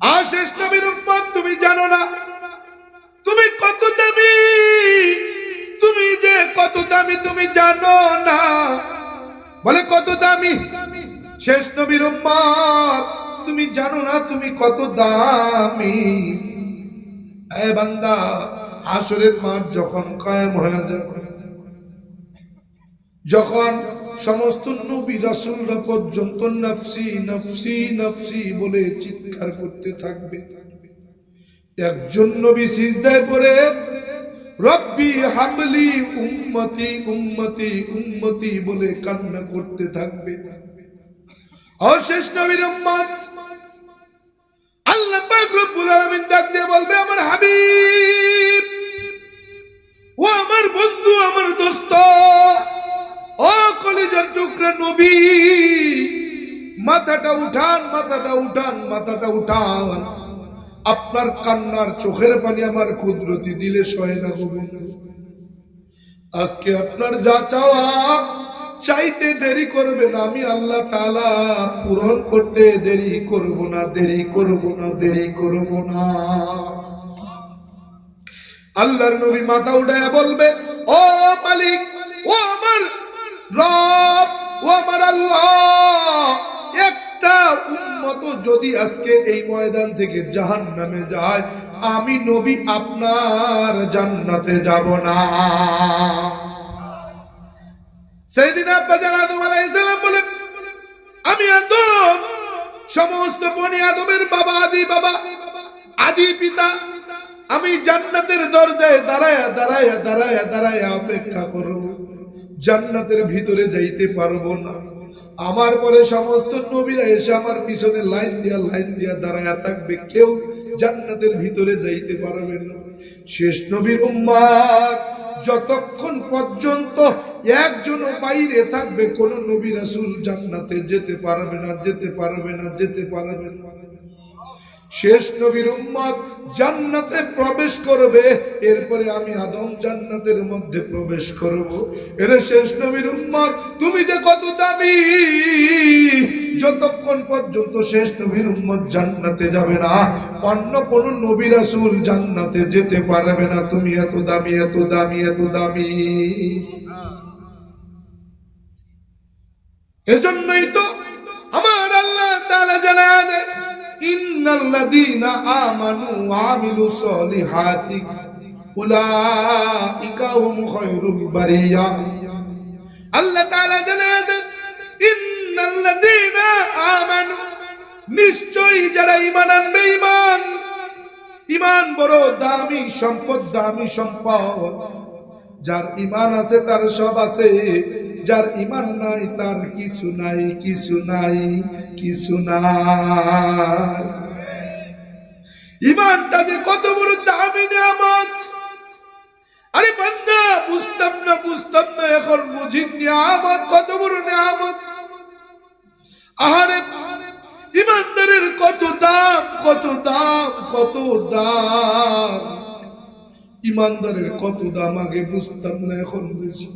আশেষ নবীর উম্মত তুমি জানো না। তুমি কত দামি, তুমি যে কত দামি, তুমি জানো না। বলে কত দামি? শেষ নবীর উম্মত তুমি জানো না তুমি কত দামি। এ বান্দা আসরের মাঠ যখন কায়েম হয়ে যাবে, যখন সমস্ত নবী রাসূলরা পর্যন্ত নফসি নফসি নফসি বলে চিৎকার করতে থাকবে। একজন নবী সিজদায় পড়ে, রব্বি হামলি উম্মতি উম্মতি উম্মতি বলে কান্না করতে থাকবে। অশেষ নবীর উম্মত। আল্লাহ পাক রব্বুল আলামিন ডাক দিয়ে বলবে, আমার হাবিব, ও আমার বন্ধু, আমার দোস্ত, ও কলিজার টুকরা নবী। মাথাটা উঠান মাথাটা উঠান মাথাটা উঠান। আপনার কান্নার চোখের পানি আমার কুদরতি দিলে সয় না গো আজকে আপনার যা চাওয়া, চাইতে দেরি করবেন আমি আল্লাহ তাআলা পূরণ করতে দেরি করব না, দেরি করব না, দেরি করব না। আল্লাহর নবী মাথা উঠায় বলবে, ও মালিক, ও আমার রব, ও আল্লাহ, একটা উম্মত যদি আজকে এই ময়দান থেকে জাহান নামে যায়, আমি নবী আপনার জান্নাতে যাব না। সেই দিন আব্বা জান আদম আলাইহিসসালাম বলে আমি আদম, সমস্ত বনি আদমের বাবা, আদি বাবা, আদি পিতা, আমি জান্নাতের দরজায় দাঁড়ায় দাঁড়ায় দাঁড়ায় দাঁড়ায় অপেক্ষা করব। জান্নাতের ভিতরে যাইতে পারব না। আমার পরে সমস্ত নবীরা এসে আমার পিছনে লাইন দিয়া লাইন দিয়া দাঁড়ায় থাকবে। কেউ জান্নাতের ভিতরে যাইতে পারবে না। শেষ নবীর উম্মাদ যতক্ষণ পর্যন্ত একজন বাইরে থাকবে, কোন নবী রাসূল জান্নাতে যেতে পারবে না, যেতে পারবে না, যেতে পারবে না। শেষ নবীর উম্মত জান্নাতে প্রবেশ করবে, এরপরে আমি আদম জান্নাতের মধ্যে প্রবেশ করব। এরে শেষ নবীর উম্মত, তুমি যে কত দামি! যতক্ষণ পর্যন্ত শেষ নবীর উম্মত জান্নাতে যাবে না, অন্য কোন নবী রাসূল জান্নাতে যেতে পারবে না। তুমি এত দামি এত দামি এত দামি। এজন্যই তো আমার আল্লাহ তাআলা জানা দেয় ইন্নাল্লাযীনা আমানু ওয়া আমিলুস সলিহাতি, উলাইকা হুম খায়রুল বারিয়া। আল্লাহ তাআলা জানা দেয় ইন্নাল্লাযীনা আমানু, নিশ্চয়ই যারা ঈমান আনবে, ঈমান। ঈমান বড় দামি সম্পদ দামি সম্পদ। যার ইমান আছে, তার সব আছে। যার ইমান নাই, তার কিছু নাই কিছু নাই কিছু নাই। ইমানটা যে কত বড় দামি নিয়ামত। আরে বান্দা, বুঝতাম না বুঝতাম না, এখন বুঝি নিয়ামত, কত বড় নিয়ামত। আহারে, ইমানদারের কত দাম কত দাম কত দাম। ইমানদারের কত দাম আগে বুঝতাম না, এখন বুঝি।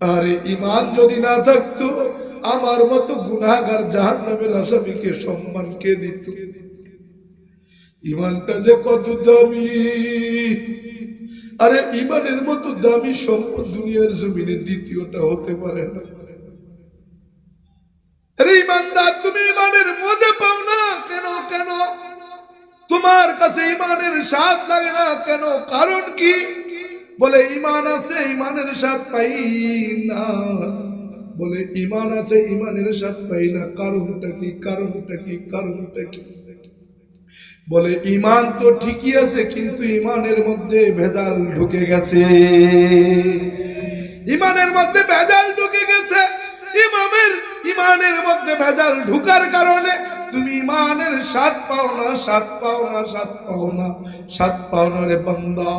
আরে, ইমান যদি না থাকতো, আমার মতো গুনাহগার জাহান নামের আসামিকে সম্মান কে দিত? ইমানটা যে কত দামি। আরে, ইমানের মতো দামি সম্পদ দুনিয়ার জমিনে দ্বিতীয়টা হতে পারে না। তোমার কাছে ইমানের স্বাদ না। কেন? কারণ কি? বলে, ইমান আছে, ইমানের স্বাদ পাই না। বলে, ইমান আছে, ইমানের স্বাদ পাই না। কারণটা কি? কারণটা কি? কারণটা কি? বলে ইমান তো ঠিকই আছে, কিন্তু ইমানের মধ্যে ভেজাল ঢুকে গেছে। ইমানের মধ্যে ভেজাল ঢুকে গেছে। ইমামের ইমানের মধ্যে ভেজাল ঢুকার কারণে তুমি ইমানের স্বাদ পাও না, স্বাদ পাও না, স্বাদ পাও না, স্বাদ পাও না রে বান্দা।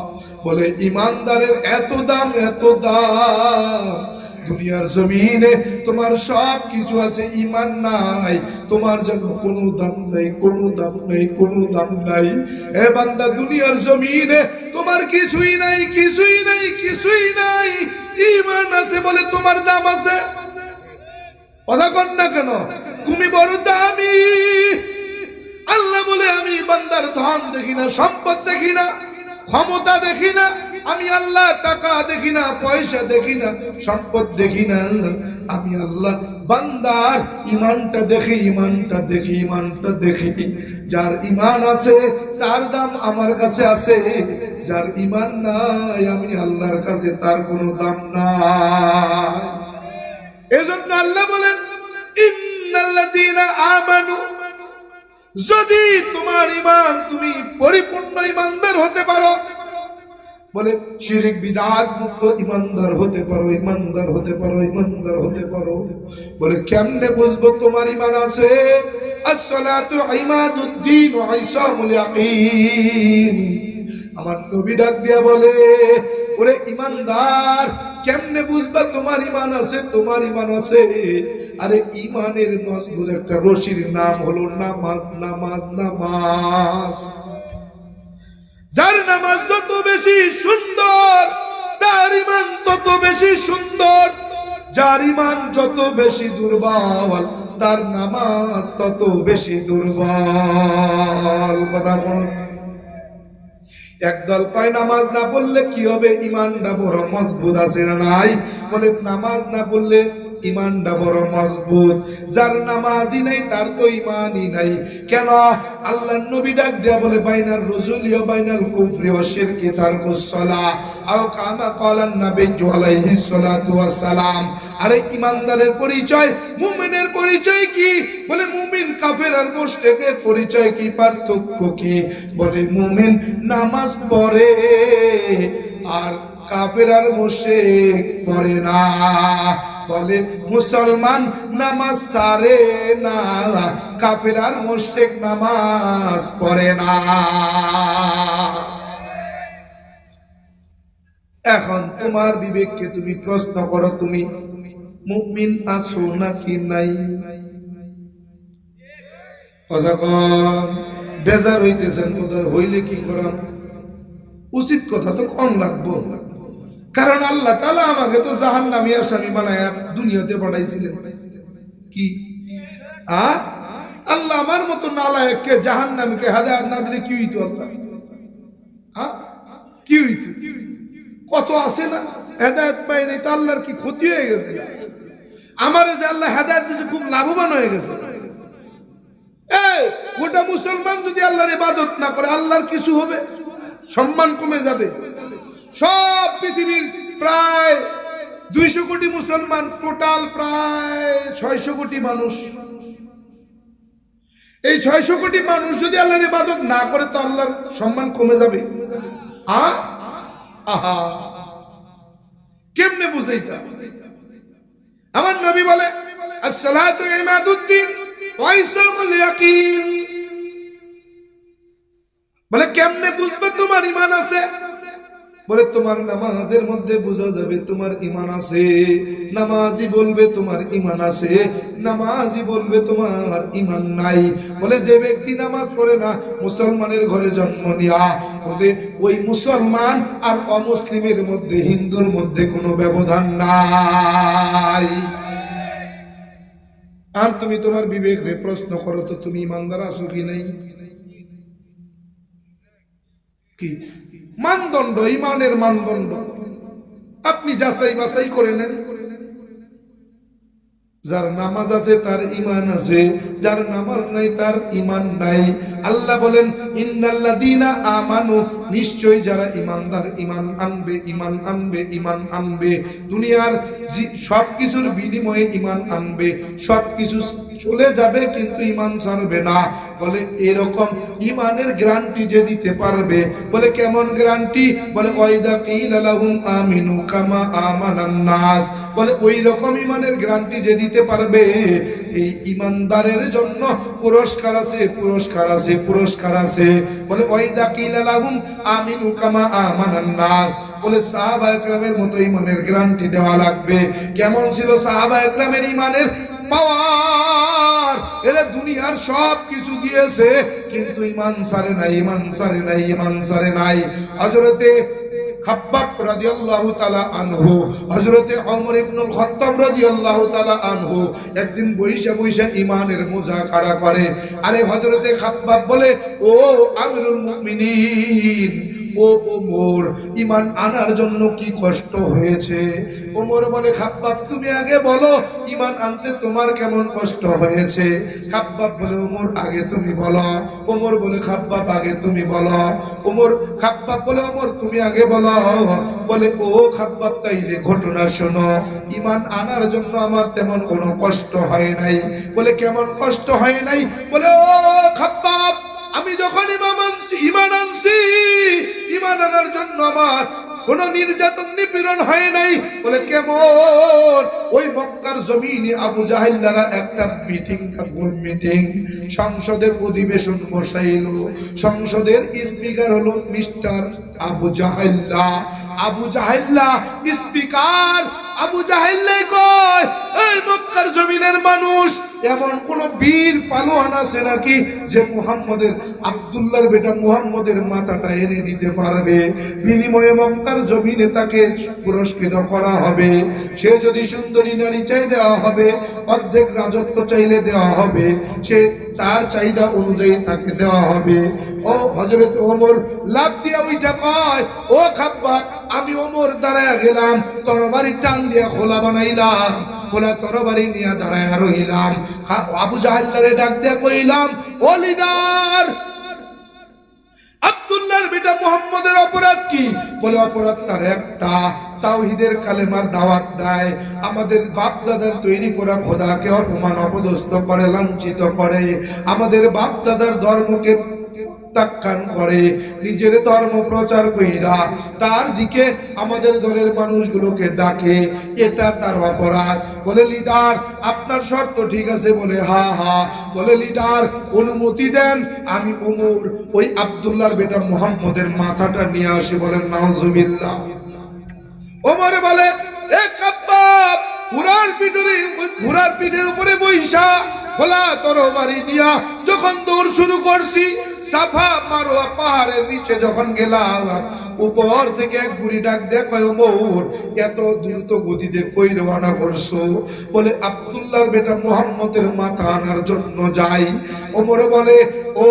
বলে ইমানদারের এত দাম এত দাম দুনিয়ার জমিনে তোমার সব কিছু আছে ইমান নাই। তোমার যেন কোনো দাম নাই, কোনো দাম নাই, কোনো দাম নাই। এ বান্দা, দুনিয়ার জমিনে তোমার কিছুই নাই কিছুই নাই কিছুই নাই। ইমান আছে বলে তোমার দাম আছে। কথা কন না কেন? তুমি বড় দামি। আল্লাহ বলে, আমি বান্দার ধন দেখি না, সম্পদ দেখি না, ক্ষমতা দেখি না। আমি আল্লাহ টাকা দেখি না, পয়সা দেখি না, সম্পদ দেখি না। আমি আল্লাহ বান্দার ইমানটা দেখি ইমানটা দেখি ইমানটা দেখি। যার ইমান আছে, তার দাম আমার কাছে আছে। যার ইমান নাই, আমি আল্লাহর কাছে তার কোনো দাম নাই। এজন্য আল্লাহ বলেন আমানু, যদি তোমার ইমান তুমি পরিপূর্ণ ইমানদার হতে পারো বলে, শিরিক বিদাত মুক্ত ইমানদার হতে পারো, ইমানদার হতে পারো, ইমানদার হতে পারো। বলে, কেমনে বুঝব তোমার ইমান আছে? আমার নবী ডাক দিয়া বলে, ওরে ইমানদার, কেমনে বুঝবা তোমার ইমান আছে, তোমার ইমান আছে? আরে, ইমানের মজবুত একটা রশির নাম হলো নামাজ নামাজ নামাজ। যার নামাজ যত বেশি সুন্দর, তার ইমান তত বেশি সুন্দর। যার ইমান যত বেশি দুর্বল, তার নামাজ তত বেশি দুর্বল। কথা কোন একদল কয়, নামাজ না পড়লে কি হবে? ইমানটা বড় মজবুত আছে না নাই? বলে, নামাজ না পড়লে ইমানটা বড় মজবুত। যার নামাজই নাই, তার তো ইমানই নাই। কেন আল্লাহ নবী ডাক দেয়া বলে, বাইনার রজুলি ও বাইনাল কুফরি ও শিরকি তার কুসলা। আও কামা কলান নবী আলাইহিস সালাতু ওয়াস সালাম আরে ইমানদারের পরিচয়, মুমিনের পরিচয় কি? বলে, মুমিন কাফের আর মুশরিকের পরিচয় কি? পার্থক্য কি? বলে, মুমিন নামাজ পড়ে আর কাফের আর মুশরিক পড়ে না। বলে, মুসলমান নামাজ সারে না, কাফের আর মুশরিক নামাজ পড়ে না। এখন তোমার বিবেককে তুমি প্রশ্ন করো, তুমি মুমিন আছো নাকি নাই? বেজার হইতেছেন বোধহয়, হইলে কি করাম? উচিত কথা তো কম লাগবো। কারণ আল্লাহ তালা আমাকে তো জাহান নামি আসামি বানায় দুনিয়াতে পাঠাইছিলেন কি? আ? আল্লাহ আমার মতো নালায়ককে জাহান নামীকে হাদায়াত না দিলে কি হইতো আল্লাহ? কি হইতো? কত আছে না? হেদায়ত পাই নাই তো আল্লাহর কি ক্ষতি হয়ে গেছে? আমার যে আল্লাহ হেদায়ত দিয়েছে খুব লাভবান হয়ে গেছে। গোটা মুসলমান যদি আল্লাহর ইবাদত না করে, আল্লাহর কিছু হবে? সম্মান কমে যাবে। সব পৃথিবীর প্রায় দুইশো কোটি মুসলমান, টোটাল প্রায় ছয়শো কোটি মানুষ। এই ছয়শো কোটি মানুষ যদি আল্লাহর ইবাদত না করে, তো আল্লাহর সম্মান কমে যাবে। আহা। কেমনে বুঝাইতা? আমার নবী বলে বলে, কেমনে বুঝবে তোমার ইমান আছে? বলে, তোমার নামাজের মধ্যে বোঝা যাবে তোমার ইমান আছে। নামাজি বলবে তোমার ইমান আছে। নামাজি বলবে তোমার ইমান নাই। বলে, যে ব্যক্তি নামাজ পড়ে না, মুসলমানের ঘরে জন্ম নিয়া বলে ওই মুসলমান আর অমুসলিমের মধ্যে, হিন্দুর মধ্যে কোনো ব্যবধান নাই। আর তুমি তোমার বিবেকে প্রশ্ন করো, তো তুমি ইমানদার আছো কি নাই? মানদণ্ড, ইমানের মানদণ্ড। আপনি যাচাই বাছাই করে নেন। যার নামাজ আছে, তার ইমান আছে। যার নামাজ নাই, তার ইমান নাই। আল্লাহ বলেন, ইন্নাল্লাযীনা আমানু নিশ্চয় যারা ইমানদার, ইমান আনবে ইমান আনবে ইমান আনবে। দুনিয়ার জি- সবকিছুর বিনিময়ে ইমান আনবে। সবকিছু চলে যাবে কিন্তু ইমান ছাড়বে না। বলে এরকম ইমানের গ্যারান্টি যে দিতে পারবে। বলে কেমন গ্যারান্টি? বলে, ওয়াইদা কিল আমিনু কামা আমানান নাস। বলে ওই রকম ইমানের গ্যারান্টি যে দিতে পারবে। এই ইমানদারের জন্য পুরস্কার আছে পুরস্কার আছে পুরস্কার আছে। বলে, ওয়াইদা কিল লাহুম আমিনু কামা আমানান নাস। বলে সাহাবা একরামের মতো ইমানের গ্যারান্টি দেওয়া লাগবে। কেমন ছিল সাহাবা একরামের ইমানের? পাওয়ার। এরা দুনিয়ার সব কিছু দিয়েছে, কিন্তু ইমান সারে নাই, ইমান সারে নাই, ইমান সারে নাই। হজরতে খাব্বাব রাদিয়াল্লাহু তাআলা আনহু, হযরতে ওমর ইবনুল খাত্তাব রাদিয়াল্লাহু তাআলা আনহু একদিন বইসা বইসা ইমানের মুজাকারা করে, আরে হযরতে খাব্বাব বলে, ও আমিরুল মুমিনিন ও ওমর, ইমান আনার জন্য কি কষ্ট হয়েছে? ওমর বলে তুমি আগে বলো, ইমান আনতে তোমার কেমন কষ্ট হয়েছে? বলে, ওমর, আগে তুমি বলো। ওমর বলে আগে তুমি বলো। ওমর বলে, ওমর, তুমি আগে বলো। বলে, ও তাইলে ঘটনা শোনো। ইমান আনার জন্য আমার তেমন কোনো কষ্ট হয় নাই। বলে, কেমন কষ্ট হয় নাই? বলে, ও খাব্বাব আমি যখন ইমাম আনছি, ইমান আনছি, ইমান আনার জন্য আমার কোন নির্যাতন, নিপীড়ন হয় নাই। বলে, কেমন? ওই মক্কার জমিনে আবু জাহিল্লারা একটা মিটিং মিটিং। সংসদের অধিবেশন বসাইল। সংসদের স্পিকার হলো mister Abu Jahilla. Abu Jahilla speaker Abu জাহিল্লাই কয় এই মক্কার জমিনের মানুষ। এমন কোন বীর পালোয়ান আছে নাকি যে মুহাম্মদের, আব্দুল্লাহর বেটা মুহাম্মদের মাথাটা এনে দিতে পারবে? বিনিময়ে মক্কার জমিনে তাকে পুরস্কৃত করা হবে। সে যদি সুন্দরী নারী চাই দেওয়া হবে, অর্ধেক রাজত্ব চাইলে দেওয়া হবে। সে তার চাহিদা অনুযায়ী তাকে দেওয়া হবে। ও হজরত ওমর লাভ দিয়া ওইটা কয়, ও খাব্বা আমি ওমর দাঁড়ায় গেলাম, তরবারি টান দিয়া খোলা বানাইলাম, খোলা তরবারি নিয়ে দাঁড়ায় রইলাম। আবু জাহাল্লারে ডাক দিয়া কইলাম, ও লিডার, আব্দুল্লাহর বেটা মোহাম্মদের অপরাধ কি? বলে, অপরাধ তার একটা, তাওহিদের কালেমার দাওয়াত দেয়। আমাদের বাপ দাদার তৈরি করা খোদাকে অপমান, অপদস্থ করে, লাঞ্ছিত করে। আমাদের বাপ দাদার ধর্মকে প্রত্যাখ্যান করে, নিজের ধর্ম প্রচার কইরা তার দিকে আমাদের দলের মানুষগুলোকে ডাকে। এটা তার অপরাধ। বলে, লিডার, আপনার শর্ত ঠিক আছে। বলে, হা হা। বলে, লিডার, অনুমতি দেন, আমি ওমর, ওই আব্দুল্লাহর বেটা মুহাম্মদের মাথাটা নিয়ে আসি। বলেন নাউজুবিল্লাহ। ওমরে বলে, এ কাব্বাব ঘোড়ার পিঠে ঘোড়ার পিঠের উপরে বৈশা, খোলা তরবারি নিয়া যখন দৌড় শুরু করছি, সাফা মারোয়া পাহাড়ের নিচে যখন গেলাম, উপর থেকে এক বুড়ি ডাক দেখো ওমর, এত দ্রুত গতিতে কই রওনা করছ? বলে, আব্দুল্লাহর বেটা মোহাম্মদের মাথা আনার জন্য যাই। ওমর বলে, ও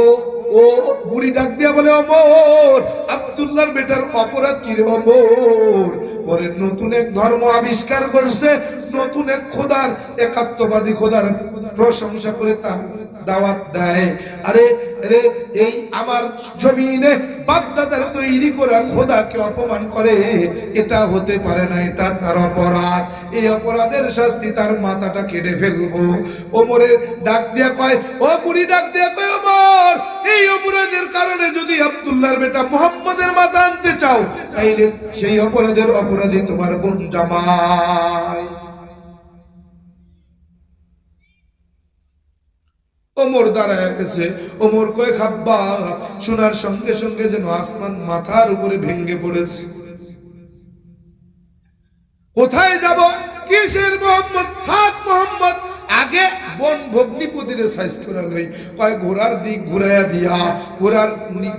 ও, বুড়ি ডাক দিয়া বলে অমর আব্দুল্লাহর বেটার অপরাধ কি রে অমর বলে নতুন এক ধর্ম আবিষ্কার করছে নতুন এক খোদার একাত্মবাদী খোদার প্রশংসা করে তার দাওয়াত দেয়। আরে আরে, এই আমার জমিনে বাপদাদার তৈরি করা খোদাকে অপমান করে। এটা হতে পারে না, এটা তার অপরাধ। এই অপরাধের শাস্তি তার মাথাটা কেটে ফেলব। ওমরের ডাক দিয়া কয়, ও বুড়ি ডাক দিয়া কয়, ওমর, এই অপরাধের কারণে যদি আব্দুল্লাহর বেটা মোহাম্মদের মাথা আনতে চাও, তাইলে সেই অপরাধের অপরাধী তোমার বোন জামাই। ওমর দাঁড়ায় গেছে। ওমর কয়ে খাব্বা শোনার সঙ্গে সঙ্গে যেন আসমান মাথার উপরে ভেঙ্গে পড়েছে। কোথায় যাব? কিসের মোহাম্মদ? থাক মোহাম্মদ, আগে বন ভগ্নিপতিরে সাইজ করে লই। কয় ঘোড়ার দিক ঘুরাইয়া দিয়া, ঘোড়ার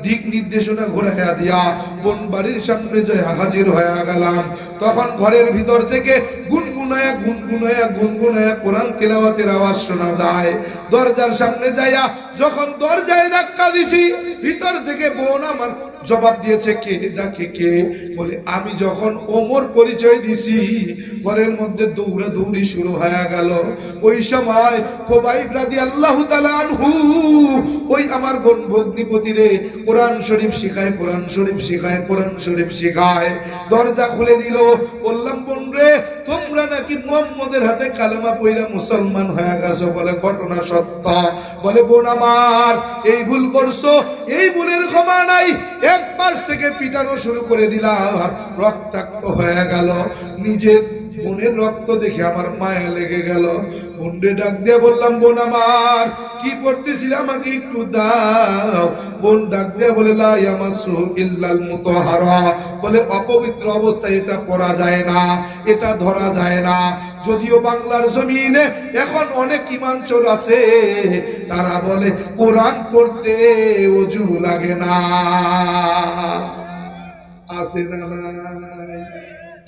দিক নির্দেশনা ঘুরাইয়া দিয়া, বন বাড়ির সামনে যায় হাজির হয়ে গেলাম। তখন ঘরের ভিতর থেকে গুনগুনায়া গুনগুনায়া গুনগুনায়া কোরআন তেলাওয়াতের আওয়াজ শোনা যায়। দরজার সামনে যাইয়া যখন দরজায় ধাক্কা দিছি ভিতর থেকে বোন আমার জবাব দিয়েছে, কে ডাকে কে? বলে, আমি যখন ওমর পরিচয় দিছি, ঘরের মধ্যে দৌড়া দৌড়ি শুরু হয়ে গেল। ওই সময় খোবাইব রাদি আল্লাহ আনহু, ওই আমার বোন ভগ্নিপতি রে, কোরআন শরীফ শিখায়, কোরআন শরীফ শিখায়, কোরআন শরীফ শিখায়। দরজা খুলে দিল, বললাম, বোন তোমরা নাকি মোহাম্মদের হাতে কালেমা পইরা মুসলমান হয়ে গেছো বলে ঘটনা সত্য। বলে, বোন আমার, এই ভুল করছ, এই ভুলের ক্ষমা নাই। এক পাশ থেকে পিটানো শুরু করে দিলাম, রক্তাক্ত হয়ে গেল। নিজের বোনের রক্ত দেখে আমার মায়া লেগে গেল। বোনরে ডাক দিয়ে বললাম, বোন আমার, কি পড়তেছিল আমাকে একটু দাও। বোন ডাক দিয়ে বলে, লা ইয়ামাসু ইল্লাল মুতাহারা। বলে, অপবিত্র অবস্থায় এটা পড়া যায় না, এটা ধরা যায় না। যদিও বাংলার জমিনে এখন অনেক ইমানচোর আছে, তারা বলে, কোরআন পড়তে অজু লাগে না। আছে না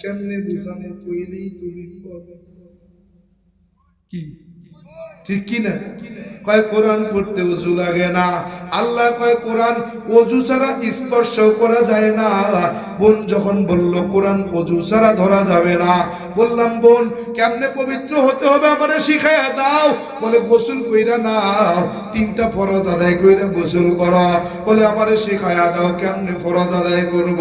কেমনে বুঝানো কইলেই তুমি কি? ঠিক কি না? কয় কোরআন পড়তে উজু লাগে না। আল্লাহ কয় কোরআন অজু ছাড়া স্পর্শ করা যায় না। বোন যখন বলল, কোরআন অজু ছাড়া ধরা যাবে না। বললাম, বোন, কেমনে পবিত্র হতে হবে আমারে শিখাইয়া দাও। বলে, গোসল কইরা না তিনটা ফরজ আদায় কইরা গোসল করো। বলে, আমারে শিখাইয়া দাও কেমনে ফরজ আদায় করব?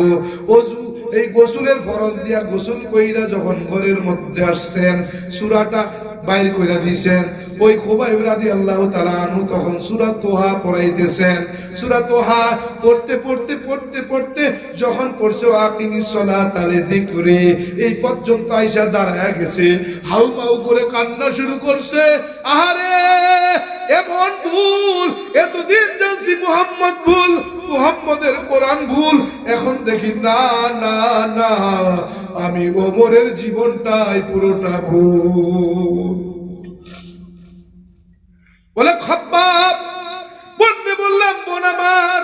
অজু এই গোসলের ফরজ দিয়া গোসল কইরা যখন ঘরের মধ্যে আসছেন, সুরাটা বাইর কইরা দিছেন। ওই খোবাইব রাদি আল্লাহ তাআলা আনহু তখন সূরা তোহা পড়াইতেছেন। সূরা তোহা পড়তে পড়তে পড়তে পড়তে যখন পড়ছে আকিমিস সালাত আলে যিকরি এই পর্যন্ত আইসা দাঁড়ায় গেছে। হাউমাউ করে কান্না শুরু করছে। আহারে, এমন ভুল, এতদিন জানছি মুহাম্মদ ভুল। মুহাম্মদের কোরআন ভুল। এখন দেখি না না না, আমি ওমরের জীবনটাই পুরোটা ভুল। বলে খব্বাব বলবে বললাম, বোন আমার,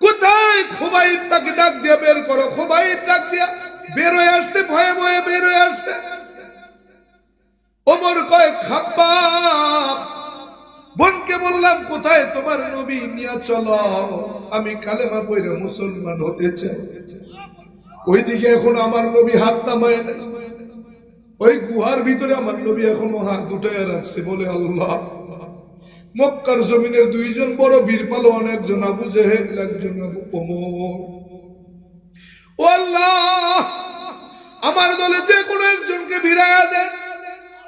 কোথায় খোবাইব তাকে ডাক দিয়ে বের করো? খোবাইব ডাক দিয়া বের হয়ে আসছে, ভয়ে ভয়ে বের হয়ে আসছে। ওমর কয়, খাব্বাব বোনকে বললাম, কোথায় তোমার নবী? নিয়ে চলো। আমি কালেমা পইরা মুসলমান হতে চাই। ওইদিকে এখন আমার নবী হাত নামায় নাই। ওই গুহার ভিতরে আমার নবী এখনও হাত উঠায় রাখছে বলে আল্লাহ। মক্কার জমিনের দুইজন বড় বীর পালোয়ান, একজন আবু জেহেল, একজন আবু ওমর। ও আল্লাহ, আমার দলে যে কোনো একজনকে ভিড়াইয়া দেন।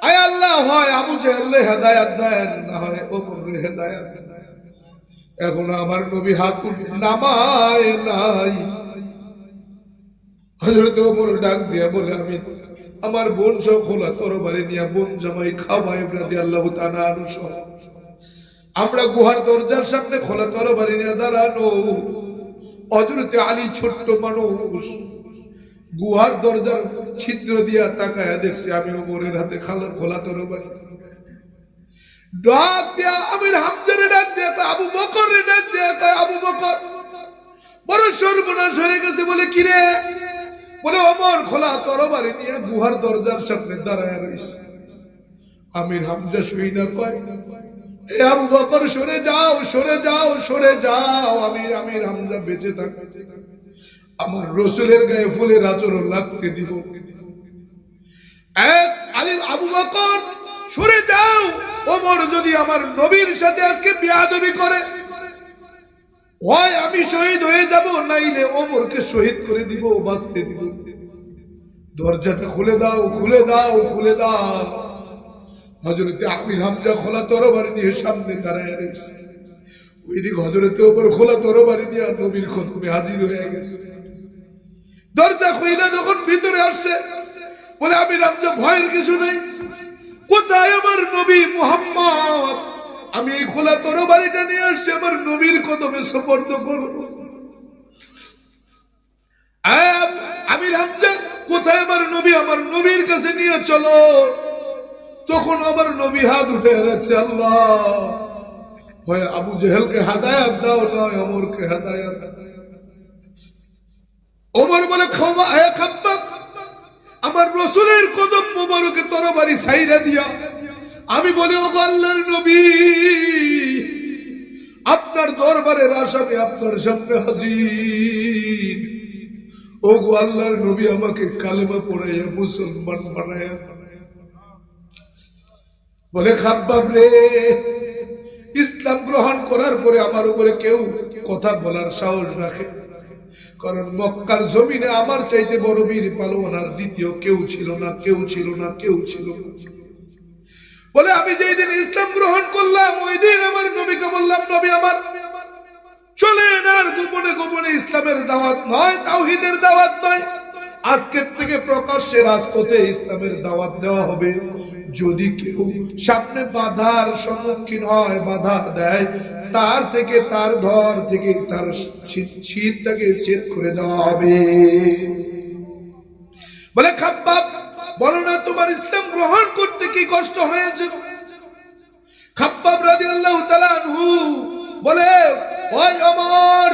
আয় আল্লাহ, হয় আবু জেহেল হেদায়াত দেন, না হয় হেদায়াত এখন আমার নবী হাত নামায় নাই। হজরত ডাক দিয়া বলে, আমি আমার বোন সহ খোলা তরবারি নিয়ে বোন জামাই খাওয়াই রাদি আল্লাহ তানা আনু সহ। আমরা গুহার দরজার সামনে খোলা তরবারি নিয়ে দাঁড়ানো। অজরতে আলী ছোট্ট মানুষ গুহার দরজার ছিদ্র দিয়া তাকায়া দেখছি আমি ওমরের হাতে খালা খোলা তরবারি। ডাক আমির হামজারে ডাক কয়, আবু বকরে ডাক আবু বকর। বড় সর্বনাশ হয়ে গেছে বলে কিরে বলে অমর খোলা তরবারি নিয়ে গুহার দরজার সামনে দাঁড়ায় রইছে। আমির হামজা শুই না কয়, এ আবু বকর, সরে যাও সরে যাও সরে যাও। আমির আমির হামজা বেঁচে থাক আমার রসুলের গায়ে ফুলের আচরণ লাগতে দিব। এক আলিম আবু বকর, সরে যাও। ওমর যদি আমার নবীর সাথে আজকে বিয়াদবি করে, হয় আমি শহীদ হয়ে যাব, নাইলে ওমরকে শহীদ করে দিব, বাঁচতে দিব। দরজাটা খুলে দাও খুলে দাও খুলে দাও। হজরতে আমির হামজা খোলা তরবারি নিয়ে সামনে দাঁড়ায় রয়েছে। ওই দিক হজরতে ওপর খোলা তরবারি নিয়ে নবীর খতমে হাজির হয়ে গেছে। দরজা খুইলা যখন ভিতরে আসছে, বলে, আমি রামজা ভয়ের কিছু নেই। কোথায় আমার নবী মুহাম্মদ? আমি এই খোলা তরবারিটা নিয়ে আসছি, আমার নবীর কদমে সুপর্দ করব আমি রামজা কোথায় আমার নবী? আমার নবীর কাছে নিয়ে চলো। তখন আমার নবী হাত উঠে রাখছে আল্লাহ হয় আবু জেহেলকে হাদায়াত দাও, নয়, অমরকে হাদায়াত ওমর বলে, ক্ষমা আমার রসুলের কদম মোবারকে তরবারি সাইরা দিয়া। আমি বলি ও আল্লাহর নবী, আপনার দরবারের আসামি আপনার সামনে হাজির। ও গো আল্লাহর নবী আমাকে কালেমা পড়াইয়া, মুসলমান বানাইয়া বলে, খাব্বাব রে, ইসলাম গ্রহণ করার পরে আমার উপরে কেউ কথা বলার সাহস রাখে কারণ মক্কার জমিনে আমার চাইতে বড় বীর পালোয়ান দ্বিতীয় কেউ ছিল না, কেউ ছিল না, কেউ ছিল না। বলে, আমি যেই দিন ইসলাম গ্রহণ করলাম, ওই দিন আমার নবীকে বললাম, নবী আমার, চলেন আর গোপনে গোপনে ইসলামের দাওয়াত নয়, তাওহিদের দাওয়াত নয়। আজকের থেকে প্রকাশ্যে রাজপথে ইসলামের দাওয়াত দেওয়া হবে। যদি কেউ সামনে বাধার সম্মুখীন হয়, বাধা দেয় তার থেকে তার ধর থেকে তার ছিটটাকে ছেদ করে দেওয়া হবে। বলে, খাব্বাব, বলো না তোমার ইসলাম গ্রহণ করতে কি কষ্ট হয়েছে? খাব্বাব রাদিয়াল্লাহু তাআলা আনহু বলে, ওই অমর,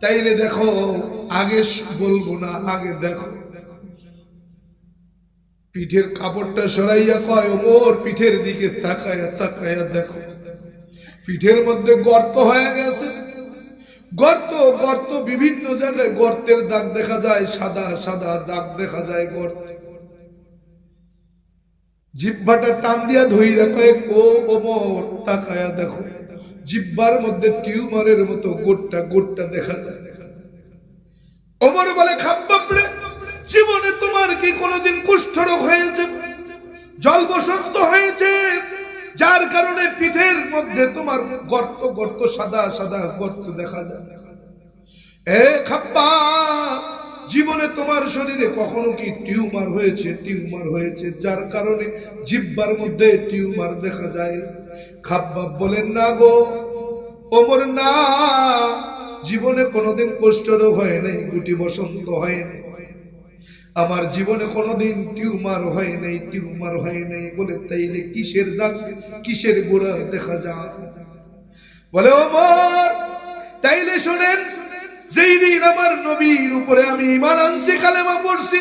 তাইলে দেখো, আগে বলব না, আগে দেখো। পিঠের কাপড়টা সরাইয়া কয় ওমর পিঠের দিকে তাকায়া তাকায়া দেখো। পিঠের মধ্যে গর্ত হয়ে গেছে। গর্ত গর্ত বিভিন্ন জায়গায় গর্তের দাগ দেখা যায়, সাদা সাদা দাগ দেখা যায় গর্ত। জিব্বাটা টান দিয়া ধইরা কয়েক ও ওমর তাকায়া দেখো। জিব্বার মধ্যে টিউমারের মতো গোটটা গোটটা দেখা যায়। ওমর বলে খাব্বাবরে জীবনে তোমার কি কোনোদিন কুষ্ঠরোগ হয়েছে? জল বসন্ত হয়েছে? যার কারণে পিঠের মধ্যে তোমার গর্ত গর্ত, সাদা সাদা গর্ত দেখা যায়। এ খাপ্পা, জীবনে তোমার শরীরে কখনো কি টিউমার হয়েছে? টিউমার হয়েছে, যার কারণে জিব্বার মধ্যে টিউমার দেখা যায়। খাব্বাব বলেন, না গো, ওমর, না। জীবনে কোনোদিন কুষ্ঠরোগ হয় নাই গুটি বসন্ত হয় নাই। আমার জীবনে কোনোদিন টিউমার হয় নাই, টিউমার হয় নাই। বলে, তাইলে কিসের দাগ? কিসের গোড়া? দেখা যায় বলে তাইলে শোনেন, যেই দিন আমার নবীর উপরে আমি ইমান আনছি, কালেমা পড়ছি,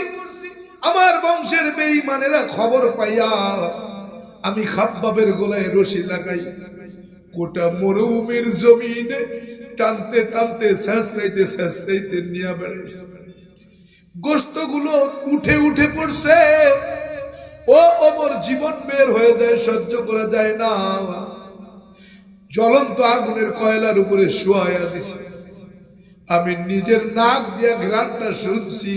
আমার বংশের বেঈমানেরা খবর পাইয়া আমি খাব্বাবের গোলায় রশি লাগাই গোটা মরুভূমির জমিনে টানতে টানতে শেষরাইতে শেষরাইতে নিয়ে বেড়াইছে। গোস্তগুলো উঠে উঠে পড়ছে। ও ওমর জীবন বের হয়ে যায়, সহ্য করা যায় না। জ্বলন্ত আগুনের কয়লার উপরে শোয়া দিছে। আমি নিজের নাক দিয়ে ঘ্রাণটা শুনছি।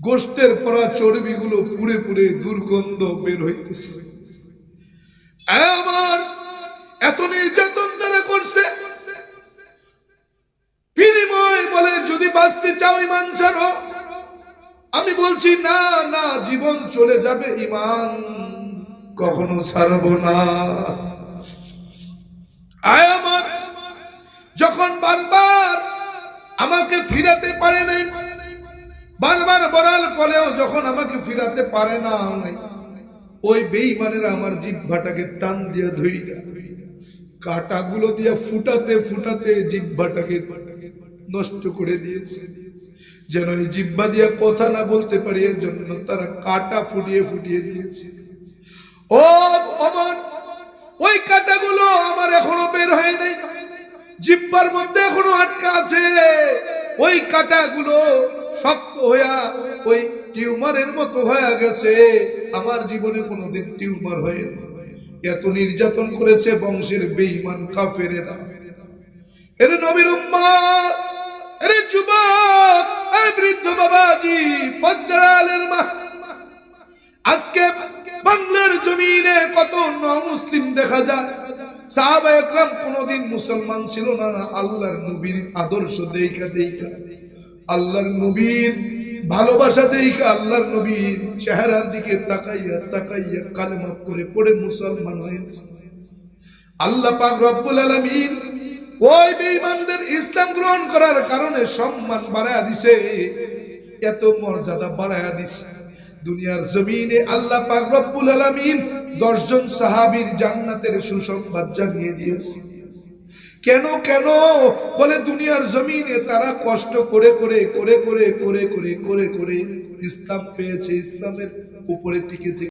গোষ্ঠের পরা চর্বিগুলো পুড়ে পুড়ে দুর্গন্ধ বের হইতেছে। আমার, এত নির্যাতন বাঁচতে চাও ইমান ছাড়ো? আমি বলছি, না না, জীবন চলে যাবে ইমান কখনো ছাড়ব না। আয় যখন বারবার আমাকে ফিরাতে পারে নাই, বারবার বলার ফলেও যখন আমাকে ফিরাতে পারে না ওই বেইমানেরা আমার জিহ্বাটাকে টান দিয়া ধইরা, কাটাগুলো দিয়া ফুটাতে ফুটাতে জিহ্বাটাকে নষ্ট করে দিয়েছে। যেন এই জিব্বা দিয়া কথা না বলতে পারি এর জন্য তারা কাটা ফুটিয়ে ফুটিয়ে দিয়েছে। ও অমর ওই কাটাগুলো আমার এখনও বের হয় নাই। জিব্বার মধ্যে এখনও আটকা আছে। ওই কাটাগুলো শক্ত হইয়া ওই টিউমারের মতো হয়ে গেছে। আমার জীবনে কোনোদিন টিউমার হয়নি এত নির্যাতন করেছে বংশের বেঈমান কাফেরেরা। এর নবীর উম্মত এর যুবক, এই বৃদ্ধ বাবাজি পদ্মালের মা। আজকে বাংলার জমিনে কত মুসলিম দেখা যায়। কোনোদিন মুসলমান ছিল না, আল্লাহর নবীর আদর্শ দেখা দেখা আল্লাহর নবীর ভালোবাসা দেখা আল্লাহর নবীর চেহারার দিকে তাকাইয়া তাকাইয়া কালেমা করে পড়ে মুসলমান হয়েছে। আল্লাহ পাক রব্বুল আলামিন ওই বেঈমানদের ইসলাম গ্রহণ করার কারণে সম্মান বাড়ায়া দিছে। এত মর্যাদা বাড়ায়া দিছে। দুনিয়ার জমিনে আল্লাহ পাক রব্বুল আলামিন দশজন সাহাবীর জান্নাতের সুসংবাদ জানিয়ে দিয়েছে। কেন কেন? বলে দুনিয়ার জমিনে তারা কষ্ট করে করে করে করে করে করে করে করে ইসলাম পেয়েছে। ইসলামের উপরে টিকে থেকে